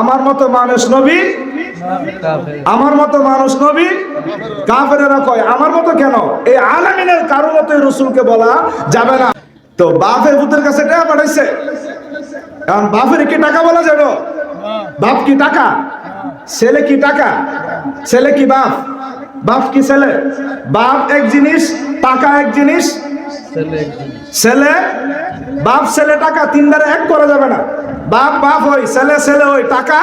আমার মতো মানুষ নবী? আমার মতো মানুষ নবী? কাফেরেরা কয় আমার মতো কেন? এই আলামিনের কারও মতো রসুলকে বলা যাবে না। তো বাপের ভূতের কাছে টাকা পাঠাইছে। কারণ বাপের কি টাকা বলা যাবে? বাপ কি টাকা? ছেলে কি টাকা? ছেলে কি বাপ? বাপ কি ছেলে? বাপ এক জিনিস টাকা এক জিনিস। ছেলে বাপ ছেলে টাকা তিন দ্বারা এক করা যাবে না। বাপ বাপ হই ছেলে ছেলে হই টাকা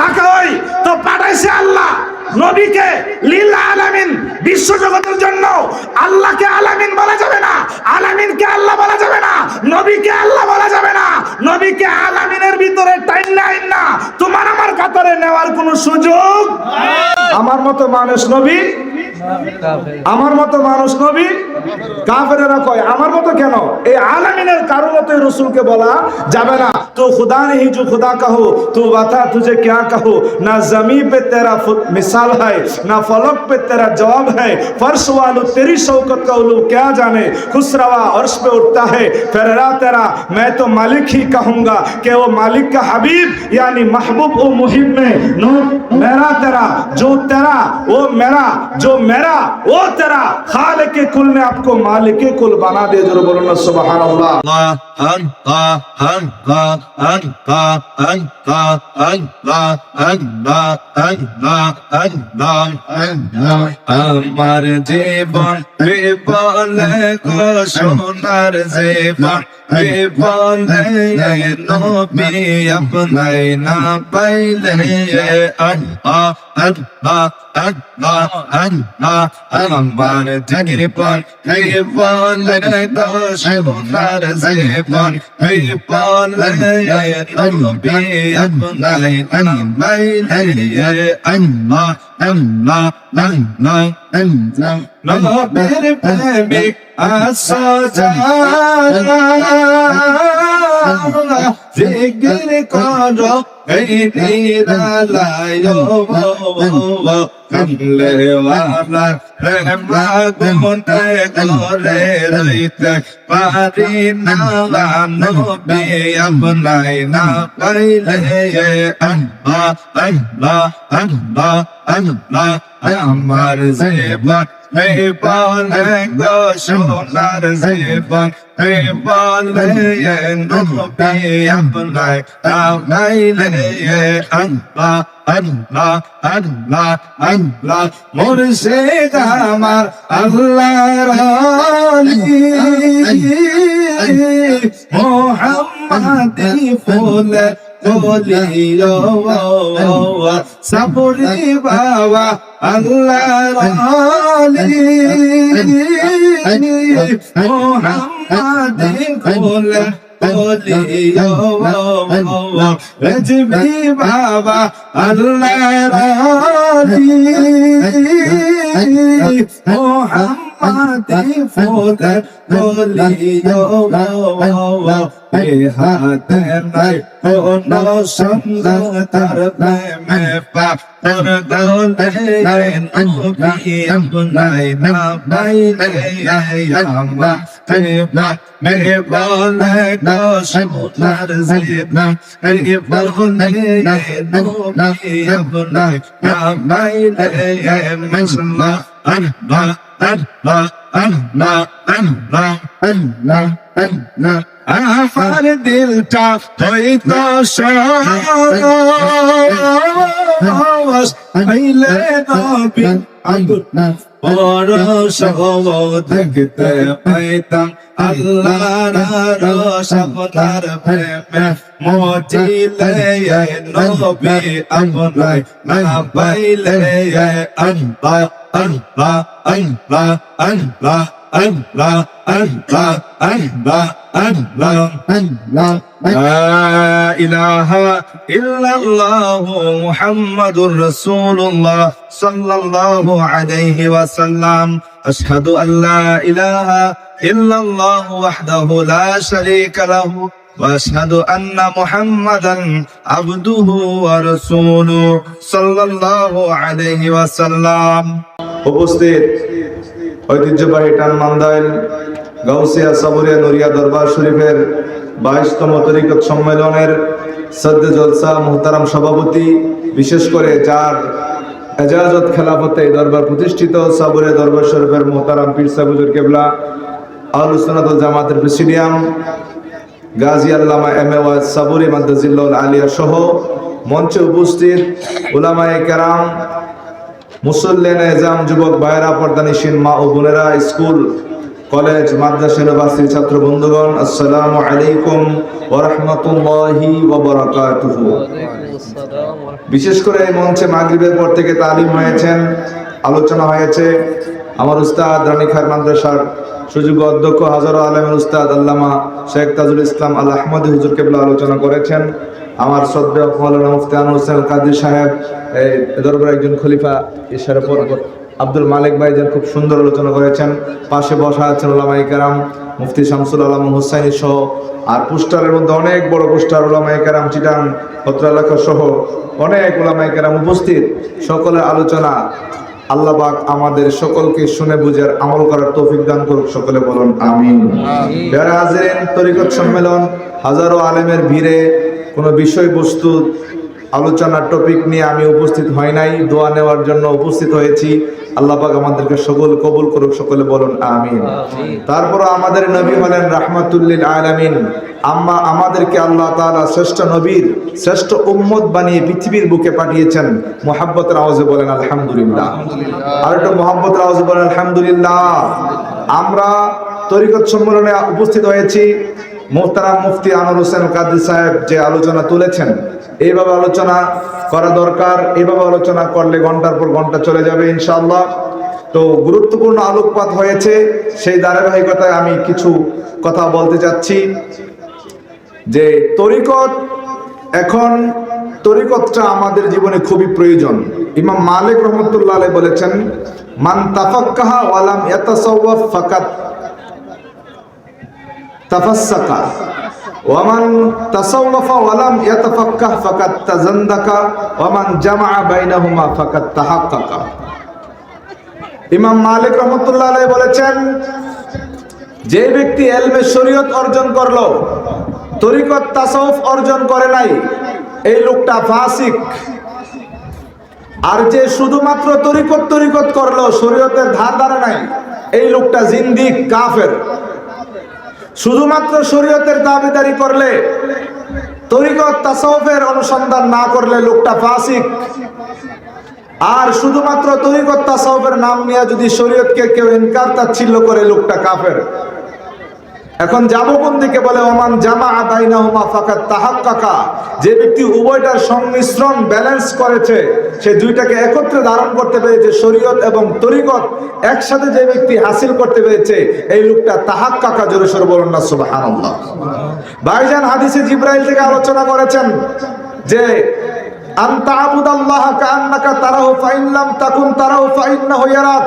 টাকা হই তো পাঠাইছে আল্লাহ নবীকে লীল আলামিন বিশ্ব জগতের জন্য। আল্লাহকে আলামিন বলা যাবে না, আলামিনকে আল্লাহ বলা যাবে না, নবীকে আল্লাহ বলা যাবে না। নবীকে আলামিনের ভিতরে টাইম নাই না। তোমার আমার কাতারে নেওয়ার কোনো সুযোগ আমার মতো মানুষ নবী আমার মতো মানুষ নবী কাফেরেরা কয় আমার মতো কেন এই আলামিনের কারো মতো রসুলকে বলা যাবে না তো खुदा नहीं जो खुदा कहो तू बता तुझे क्या कहो ना जमी पे तेरा फु- मिसाल है ना फलक पे तेरा जवाब है फर्श वालो तेरी शौकत का उलू क्या जाने खुसरवा अर्श पे उठता है फेरा तेरा मैं तो मालिक ही कहूंगा कि वो मालिक का हबीब यानी महबूब ओ मुहिब में नो मेरा तेरा जो तेरा वो मेरा जो मेरा वो तेरा खालिक के कुल ने आपको मालिक के कुल बना दे जरूर बोलो ना सुबहान अल्लाह আমার জীবন বিপলে গো সোনার জীবন বিপলে নবী আপনাই না পাইলে আল্লাহ Allah, Allah, Allah, I'm about to take it upon, take it upon, let it go, she will not take it upon, take it upon, let it go, I will be at night, and I'm made, and yeah, I'm not, I'm not, I'm not, I'm not, no, better, baby, I saw that. জিগির করো এই নিরালায় কমলে ওয়ালা প্রেমা গুনতে করে রইতে পারি না নবী আপনাই আমার জীবন حيبان بكدوش وغار زيبان حيبان بين ربي يبنك أغني لي الله الله الله الله مرسيد أمر الله رالي محمد فلان সাবরে বাবা আল্লাহ রজবি বাবা আল্লাহ রাজি Mohammad pati phutat boli yo lao lao bề hạ tên này hồn đau sống đau tar đại pháp tar đau tế đại anh bị âm này nam đại tế đại làm ba thế ba mẹ sống là dịp na anh bao đại đại đau đại âm này nam đại tế em anh sinh là anh আমার দিলটা হইতো সহজ হইলে নবী বড় সহজ দেখতে পাইতাম আল্লাহর সপনার প্রেমে মজিলে নবী আপনাই না পাইলে আল্লাহ الله الله الله الله الله الله الله الله لا إله إلا الله محمد رسول الله صلى الله عليه وسلم أشهد أن لا إله إلا الله وحده لا شريك له واشهد ان محمدا عبده ورسوله صلى الله عليه وسلم উপস্থিত ঐতিহ্যবাহী টান টানমান্দাইল গাউসিয়া সাবরিয়া নুরিয়া দরবার শরীফের বাইশতম তরিকত সম্মেলনের সদ্য জলসা মোহতারাম সভাপতি, বিশেষ করে যার এজাজত খেলাফতে দরবার প্রতিষ্ঠিত সাবুরে দরবার শরীফের মোহতারাম পীর সাবুজুর কেবলা আহলুসনাদুল জামাতের presidium, Gazi Allama M A ওয়াজ সাবুরি মাদ্দাজিল্লাল আলিয়া সহ মঞ্চে উপস্থিত উলামায়ে কেরাম এজাম যুবক মা ও বোনেরা, স্কুল, কলেজ, মাদ্রাসা, ইউনিভার্সিটি, ছাত্র বন্ধুগণ আলাইকুম ওয়া বিশেষ করে এই মঞ্চে মাগরিবের পর থেকে তালিম হয়েছেন, আলোচনা হয়েছে। আমার উস্তাদ রানীখার মাদ্রাসার সুযোগ্য অধ্যক্ষ হাজারো আলমের উস্তাদ আল্লামা শেখ তাজুল ইসলাম আল আহমদী হুজুর কেবলা আলোচনা করেছেন। আমার শ্রদ্ধেয় মৌলানা মুফতি আনোয়ার হোসেন কাদির সাহেব এই দরবার একজন খলিফা ইশারা পর আব্দুল মালিক ভাইজান খুব সুন্দর আলোচনা করেছেন। পাশে বসা আছেন ওলামাই কারাম মুফতি শামসুল আলম হুসাইনি সহ আর পোস্টারের মধ্যে অনেক বড় পোস্টার ওলামাই কারাম চিটাং পত্র সহ অনেক ওলামাই কারাম উপস্থিত। সকলের আলোচনা আল্লাহ পাক আমাদের সকলকে শুনে বুঝার আমল করার তৌফিক দান করুক সকলে বলুন আমিন। যারা হাজিরেন তরিকত সম্মেলন হাজারো আলেমের ভিড়ে কোনো বিষয়বস্তু আলোচনার টপিক নিয়ে আমি উপস্থিত হয় নাই দোয়া নেওয়ার জন্য উপস্থিত হয়েছি। আল্লাহ পাক আমাদেরকে সকল কবুল করুক সকলে বলুন আমিন। তারপর আমাদের নবী হলেন রাহমাতুল্লিল আলামিন। আম্মা আমাদেরকে আল্লাহ তাআলা শ্রেষ্ঠ নবীর শ্রেষ্ঠ উম্মত বানিয়ে পৃথিবীর বুকে পাঠিয়েছেন। মোহাব্বতের আওয়াজে বলেন আলহামদুলিল্লাহ। আর একটু মোহাব্বতের আওয়াজে বলেন আলহামদুলিল্লাহ। আমরা তরিকত সম্মেলনে উপস্থিত হয়েছি। মোহতারাম মুফতি আনোয়ার হোসেন কাদের সাহেব যে আলোচনা তুলেছেন, এইভাবে আলোচনা করা দরকার, এইভাবে আলোচনা করলে ঘণ্টার পর ঘণ্টা চলে যাবে ইনশাআল্লাহ। তো গুরুত্বপূর্ণ আলোকপাত হয়েছে, সেই ধারাবাহিকতায় আমি কিছু কথা বলতে চাচ্ছি। যে তরিকত, এখন তরিকতটা আমাদের জীবনে খুবই প্রয়োজন। ইমাম মালিক রহমতুল্লাহ বলেছেন, মান তাফাক্কাহা ওয়ালাম ইয়াতাসাওয়াফ ফাকাত তাফাসসাকা ওয়ামান তাসাওয়াফা ওয়ালাম ইয়াতাফাক্কাহ ফাকাত তাজান্দাকা ওয়ামান জামাআ বাইনাহুমা ফাকাত তাহাক্কাকা। ইমাম মালিক রহমতুল্লাহ আলাইহি বলেছেন, যে ব্যক্তি এলমে শরীয়ত অর্জন করল, তরিকত তাসাউফ অর্জন করে নাই, এই লোকটা ফাসিক। আর যে শুধুমাত্র তরিকত তরিকত করল, শরীয়তের ধার ধারে নাই, এই লোকটা জিন্দিক, কাফের। শুধুমাত্র শরীয়তের দাবিদারি করলে, তরিকত তাসাউফের অনুসন্ধান না করলে লোকটা ফাসিক। আর শুধুমাত্র তরিকত তাসাউফের নাম নিয়ে যদি শরীয়তকে কেউ ইনকার তাচ্ছিল্য করে, লোকটা কাফের। এখন যাব কোন দিকে বলে, ওমান জামা আদাইনাহুমা ফাকাত তাহাক্কাকা যে ব্যক্তি উভয়টার সংমিশ্রণ ব্যালেন্স করেছে, সে দুইটাকে একত্রে ধারণ করতে পেরেছে, শরীয়ত এবং তরিকত একসাথে যে ব্যক্তি হাসিল করতে পেরেছে, এই লোকটা তাহাক্কাকা, জোরে সরে বলুন না, সুবহানাল্লাহ। ভাইজান হাদিসে জিব্রাইল থেকে আলোচনা করেছেন যে, আন তা'বুদাল্লাহ কাআন্নাকা তারাহু ফাইন লাম তাকুন তারাহু ফাইন্নাহু ইয়ারাক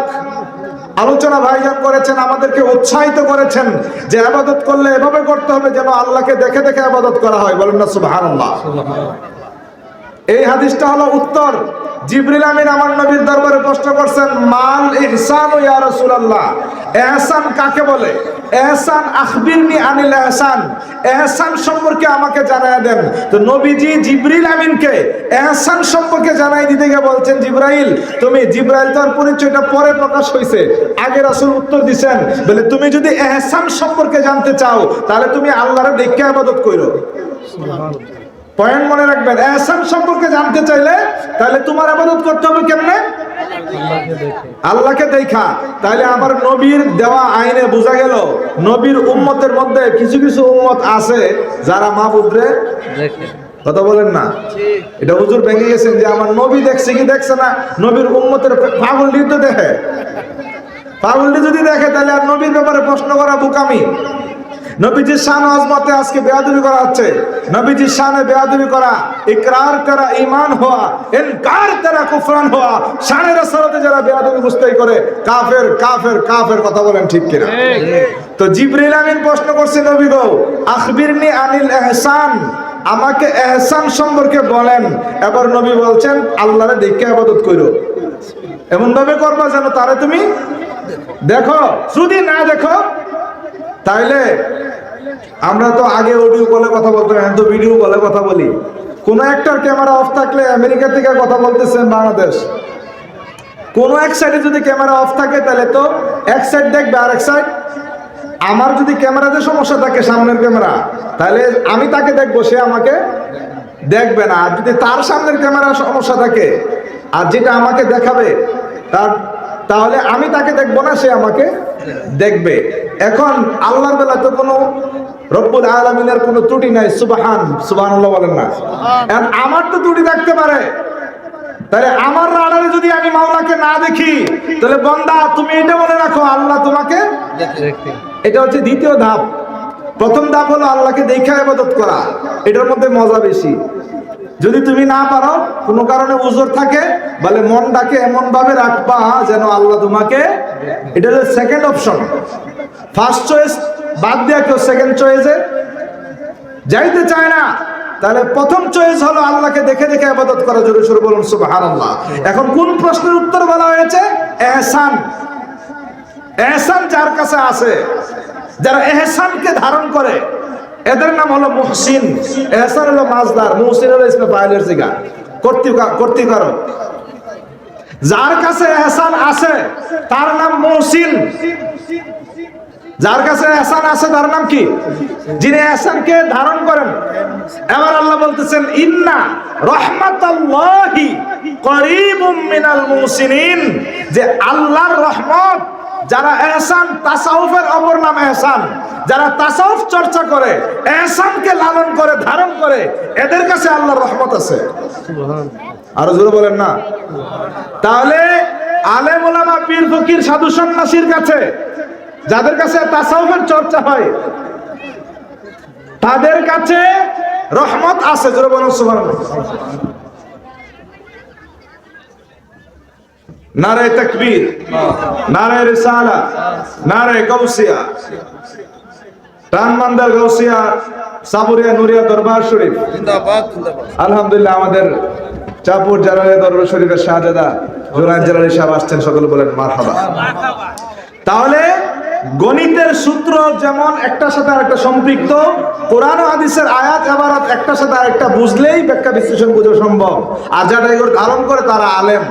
আলোচনা ভাইজান করেছেন, আমাদেরকে উৎসাহিত করেছেন যে আবাদত করলে এভাবে করতে হবে যেন আল্লাহকে দেখে দেখে আবাদত করা হয়। বলেন না, সুবহানাল্লাহ। এই হাদিসটা হলো উত্তর। জিবরিল আমিন আমার নবীর দরবারে প্রশ্ন করছেন, মাল ইহসান ইয়া রাসূলুল্লাহ? ইহসান কাকে বলে? ইহসান আখবিরনি আনিল ইহসান ইহসান সম্পর্কে আমাকে জানায় দেন। তো নবীজি জিবরিল আমিনকে ইহসান সম্পর্কে জানাই দিতে গিয়ে বলছেন, জিব্রাইল, তুমি জিব্রাইল তার পরিচয়টা পরে প্রকাশ হয়েছে আগে রাসূল উত্তর দিছেন, বলে তুমি যদি ইহসান সম্পর্কে জানতে চাও, তাহলে তুমি আল্লাহর দেখে ইবাদত করো পয়েন্ট মনে রাখবেন। এহসান সম্পর্কে জানতে চাইলে তাহলে তোমার আবাদত করতে হবে কেমনে? আল্লাহকে দেখা। তাহলে আমার নবীর দেওয়া আইনে বোঝা গেল নবীর উম্মতের মধ্যে কিছু কিছু উম্মত আছে যারা মাহবুবরে কথা বলেন না। এটা হুজুর ভেঙে গেছেন যে আমার নবী দেখছে কি দেখছে না নবীর উম্মতের পাগলটি তো দেখে। পাগলটি যদি দেখে তাহলে আর নবীর ব্যাপারে প্রশ্ন করা বুকামি। নবীজির শান আজমতে আজকে বেয়াদবি করা হচ্ছে। নবীজির শানে বেয়াদবি করা, ইকরার করা ইমান হওয়া, ইনকার করা কুফরান হওয়া, শানের রাসালতে যারা বেয়াদবি বুঝতেই করে, কাফের কাফের কাফের কথা বলেন ঠিক কিনা? তো জিবরিল আমিন প্রশ্ন করছে, নবী গো, আখবিরনি আনিল ইহসান আমাকে এহসান সম্পর্কে বলেন। এবার নবী বলছেন, আল্লাহরে দেখে ইবাদত করো এমন ভাবে করবা যেন তারে তুমি দেখো। যদি না দেখো, তাইলে আমরা তো আগে অডিও কলে কথা বলতাম, এখন তো ভিডিও কলে কথা বলি। কোন একটার ক্যামেরা অফ থাকলে আমেরিকা থেকে কথা বলতেছেন বাংলাদেশ। কোন এক সাইডে যদি ক্যামেরা অফ থাকে, তাহলে তো এক সাইড দেখবে আর এক সাইড আমার যদি ক্যামেরাতে সমস্যা থাকে, সামনের ক্যামেরা তাহলে আমি তাকে দেখব, সে আমাকে দেখবে না। আর যদি তার সামনের ক্যামেরা সমস্যা থাকে, আর যেটা আমাকে দেখাবে, তার তাহলে আমি তাকে দেখব না, সে আমাকে দেখবে। এখন আল্লাহর বেলা তো কোনো রব্বুল আলমিনের কোনো ত্রুটি নাই সুবাহান সুবাহান বলেন না। আমার তো ত্রুটি থাকতে পারে। তাহলে আমার রাডারে যদি আমি মাওলাকে না দেখি তাহলে বন্দা তুমি এটা মনে রাখো আল্লাহ তোমাকে এটা হচ্ছে দ্বিতীয় ধাপ। প্রথম ধাপ হলো আল্লাহকে দেখা ইবাদত করা। এটার মধ্যে মজা বেশি। যদি তুমি না পারো কোনো কারণে উজোর থাকে বলে মনটাকে এমন ভাবে রাখবা যেন আল্লাহ তোমাকে এটা হলো সেকেন্ড অপশন ফার্স্ট চয়েস বাদ দিয়া কেউ সেকেন্ড চয়েসে যাইতে চায় না, তাহলে প্রথম চয়েস হলো আল্লাহকে দেখে দেখে আবাদত করা জোরে শুরু বলুন, সুবহানাল্লাহ। এখন কোন প্রশ্নের উত্তর বলা হয়েছে? এহসান। এহসান যার কাছে আছে, যারা এহসানকে ধারণ করে, এদের নাম হলো মুহসিন। এহসান হলো মাছদার মুহসিন হলো ইসমে ফাইলের জিগা। কর্তৃকারক। যার কাছে এহসান আছে, তার নাম মুহসিন। যার কাছে এহসান আছে, তার নাম কি? যিনি এহসানকে ধারণ করেন। এবার আল্লাহ বলতেছেন, ইন্না করিবুম মিনাল যে আল্লাহর রহমত, যারা এহসান, তাসাউফের অপর নাম এহসান। যারা তাসাউফ চর্চা করে, এহসানকে লালন করে, ধারণ করে, এদের কাছে আল্লাহর রহমত আছে। আরও জোরে বলেন না। তাহলে আলেম ওলামা পীর ফকির সাধু সন্ন্যাসীর কাছে যাদের কাছে তাসাউফের চর্চা হয় তাদের কাছে রহমত আছে জোরে বলুন সুবহানাল্লাহ। নারে তকবীর নারে রিসালা নারে গৌসিয়া টানমান্দার গৌসিয়া সাবুরিয়া নুরিয়া দরবার শরীফ। আলহামদুলিল্লাহ আমাদের চাপুর জালালি দরবার শরীফের শাহজাদা জোরান জালালি সাহেব আসছেন সকলে বলেন মারহাবা। তাহলে গণিতের সূত্র যেমন একটার সাথে আরেকটা সম্পৃক্ত, কোরআন হাদিসের আয়াত এবারাত একটার সাথে আরেকটা বুঝলেই ব্যাখ্যা বিশ্লেষণ বোঝা সম্ভব। আর যারা এগুলো ধারণ করে তারা আলেম।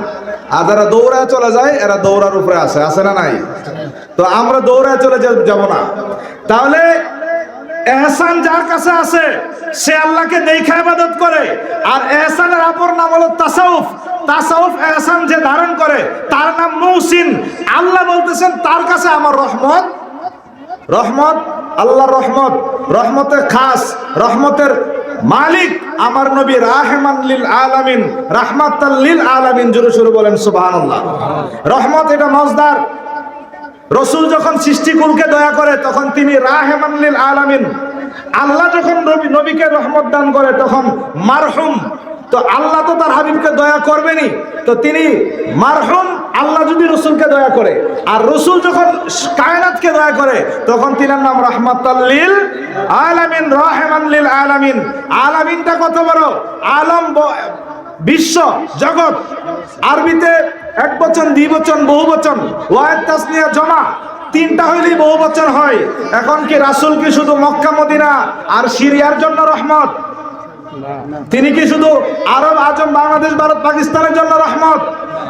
আর যারা দৌড়ায় চলে যায়, এরা দৌড়ার উপরে আছে। আছে না নাই? তো আমরা দৌড়ায় চলে যাব না। তাহলে এহসান যার কাছে আছে, সে আল্লাহকে দেখা ইবাদত করে। আর এহসানের অপর নাম হলো তাসাউফ। তাসাউফ এহসান যে ধারণ করে, তার নাম মৌসিন। আল্লাহ বলতেছেন, তার কাছে আমার রহমত। রহমত, আল্লাহর রহমত। রহমতের খাস, রহমতের মালিক আমার নবী রাহমান লিল আলামিন, রাহমাতাল লিল আলামিন জুড়ে শুরু বলেন, সুবহানাল্লাহ। রহমত এটা মজদার। রসুল যখন সৃষ্টিকুলকে দয়া করে, তখন তিনি রাহেমান লিল আলামিন, আল্লাহ যখন নবীকে রহমত দান করে, তখন মারহুম তো আল্লাহ তো তার হাবিবকে দয়া করবেনই। তো তিনি মারহুম, আল্লাহ যদি রসুলকে দয়া করে। আর রসুল যখন কায়নাতকে দয়া করে, তখন তিনার নাম রহমাতাল্লিল আলামিন, রহমান লিল আলামিন। আলামিনটা কত বড়? আলম বিশ্ব জগৎ। আরবিতে এক বচন দ্বি বচন, বহু বচন। ওয়াহেদ তাসনিয়া জমা। তিনটা হইলেই বহু বচন হয়। এখন কি রাসূল কি শুধু মক্কা, মদিনা আর সিরিয়ার জন্য রহমত? তিনি কি শুধু আরব, আজম, বাংলাদেশ, ভারত, পাকিস্তানের জন্য রহমত?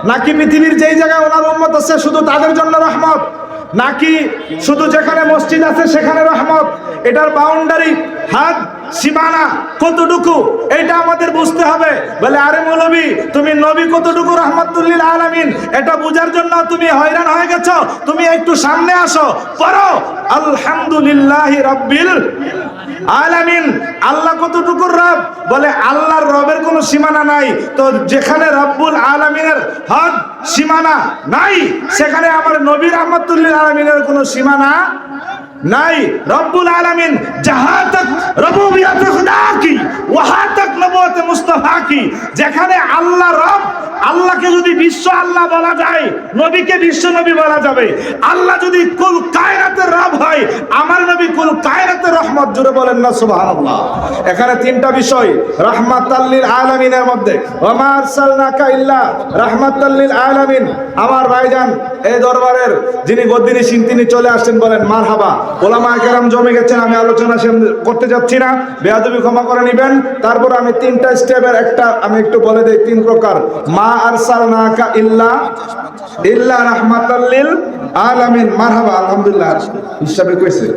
নাকি পৃথিবীর যেই জায়গায় ওনার উন্মত আছে, শুধু তাদের জন্য রহমত? নাকি শুধু যেখানে মসজিদ আছে, সেখানে রহমত? এটার বাউন্ডারি হাত সীমানা কতটুকু? এটা আমাদের বুঝতে হবে। বলে, আরে মৌলবী তুমি নবী কতটুকু রহমতুল্লিল আলামিন? এটা বুঝার জন্য তুমি হয়রান হয়ে গেছো। তুমি একটু সামনে আসো। পড়ো, আলহামদুলিল্লাহ রাব্বিল আলামিন। আল্লাহ কতটুকুর রব? বলে, আল্লাহর রবের কোনো সীমানা নাই। তো যেখানে রব্বুল আলামিনের হদ সীমানা নাই, সেখানে আমার নবীর রহমতুল্লিল আলামিনের কোনো সীমানা নাই, রব্বুল আলামিন জাহাঁ তক রবুবিয়ত খুদা কি ওয়াহা তক নবুয়ত মুস্তাফা কি যেখানে আল্লাহ রব, আল্লাহকে যদি বিশ্ব আল্লাহ বলা যায়, নবীকে বিশ্ব নবী বলা যাবে। আল্লাহ যদি কুল কায়নাতের রব হয়, আমার নবী কুল কায়নাতের রহমত জুড়ে বলেন না, সুবহানাল্লাহ। এখানে তিনটা বিষয়, রাহমাতাল্লিল আলামিনের মধ্যে। ওমা আরসালনাকা ইল্লা রাহমাতাল্লিল আলামিন। আমার ভাইজান, এই দরবারের যিনি গদ্দিনী সিং তিনি চলে আসছেন বলেন, মারহাবা। জমে গেছেন, আমি আলোচনা করতে যাচ্ছি না। ক্ষমা করে তারপর আমি তিনটা স্টেপের একটা, আমি একটু বলে দেই, তিন প্রকার। মা আরসাল নাকা ইল্লা ইল্লা আলামিন। মারহাবা, আলহামদুলিল্লাহ। হিসাবে কইছে।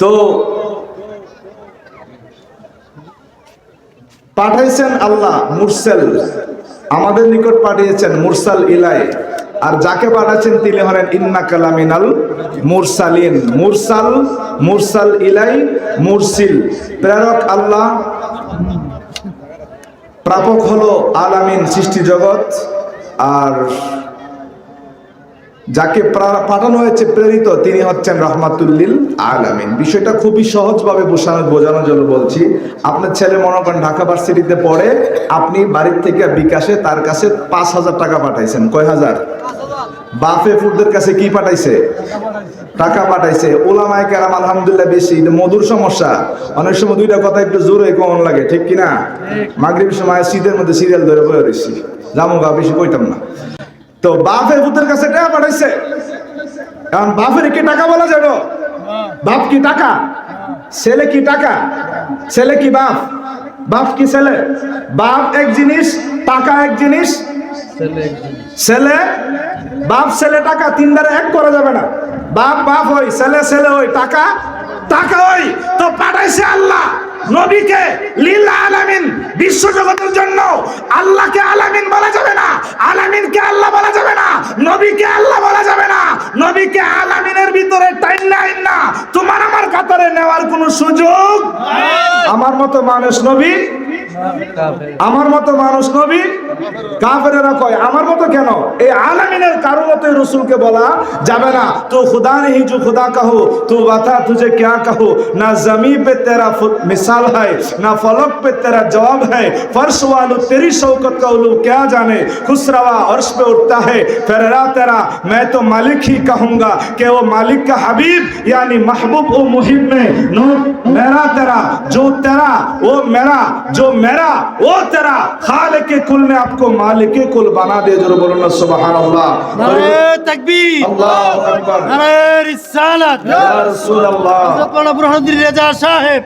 তো পাঠাইছেন আল্লাহ মুরসাল। আমাদের নিকট পাঠিয়েছেন মুরসাল ইলাই আর যাকে পাঠাচ্ছেন তিনি হলেন ইন্না কালামিনাল মুরসালিন। মুরসাল মুরসাল ইলাই, মুরসিল। প্রেরক আল্লাহ, প্রাপক হলো আলামিন সৃষ্টি জগৎ। আর যাকে পাঠানো হয়েছে প্রেরিত, তিনি হচ্ছেন রহমাতুল্লিল আলামিন। বিষয়টা খুবই সহজভাবে বোঝানো বোঝানোর জন্য বলছি, আপনার ছেলে মনে করেন ঢাকা ভার্সিটিতে পড়ে, আপনি বাড়ির থেকে বিকাশে তার কাছে পাঁচ হাজার টাকা পাঠাইছেন। কয় হাজার? বাফে ফুডদের কাছে কি পাঠাইছে? টাকা পাঠাইছে। ওলামায় কেরাম, আলহামদুলিল্লাহ, বেশি। মধুর সমস্যা। অনেক সময় দুইটা কথা একটু জোরে কমন লাগে, ঠিক কিনা? মাগরিবের সময় শীতের মধ্যে সিরিয়াল ধরে বয়ে রয়েছি জামু গা বেশি কইতাম না। তো বাপের ভূতের কাছে টাকা পাঠাইছে। কারণ বাপের কি টাকা বলা যাবে? বাপ কি টাকা? ছেলে কি টাকা? ছেলে কি বাপ? বাপ কি ছেলে? বাপ এক জিনিস টাকা এক জিনিস। ছেলে বাপ ছেলে টাকা তিন দ্বারা এক করা যাবে না। বাপ বাপ হই ছেলে ছেলে হই টাকা টাকা হই। তো পাঠাইছে আল্লাহ। নবীকে লীল আলামিন বিশ্ব জগতের জন্য আল্লাহকে আলামিন বলা যাবে না, আলামিনকে আল্লাহ বলা যাবে না, নবীকে আল্লাহ বলা যাবে না, নবীকে আলামিনের ভিতরে টাইম নাই না তোমার আমার কাতারে নেওয়ার কোনো সুযোগ আমার মতো মানুষ নবী? আমার মতো মানুষ নবী? কাফেরেরা কয়, আমার মতো কেন? এই আলামিনের কারও মতো রসুলকে বলা যাবে না। তো খুদা নেহি, যু খুদা কাহো, তু বাথা তুজে কে কাহো, না জমি পে তেরা মিসা मिसाल है ना फलक पे तेरा जवाब है। फर्श वालू तेरी शौकत का उलू क्या जाने? खुसरवा अर्श पे उठता है फररा तेरा मैं तो मालिक ही कहूँगा कि वो मालिक का हबीब यानी महबूब व मुहिब में मेरा तेरा जो तेरा वो मेरा जो मेरा वो तेरा। खाल के कुल ने आपको मालिक के कुल बना दे ज़रूर बोलो सुबह तकबीर। अल्लाह रसूल अल्लाह साहेब।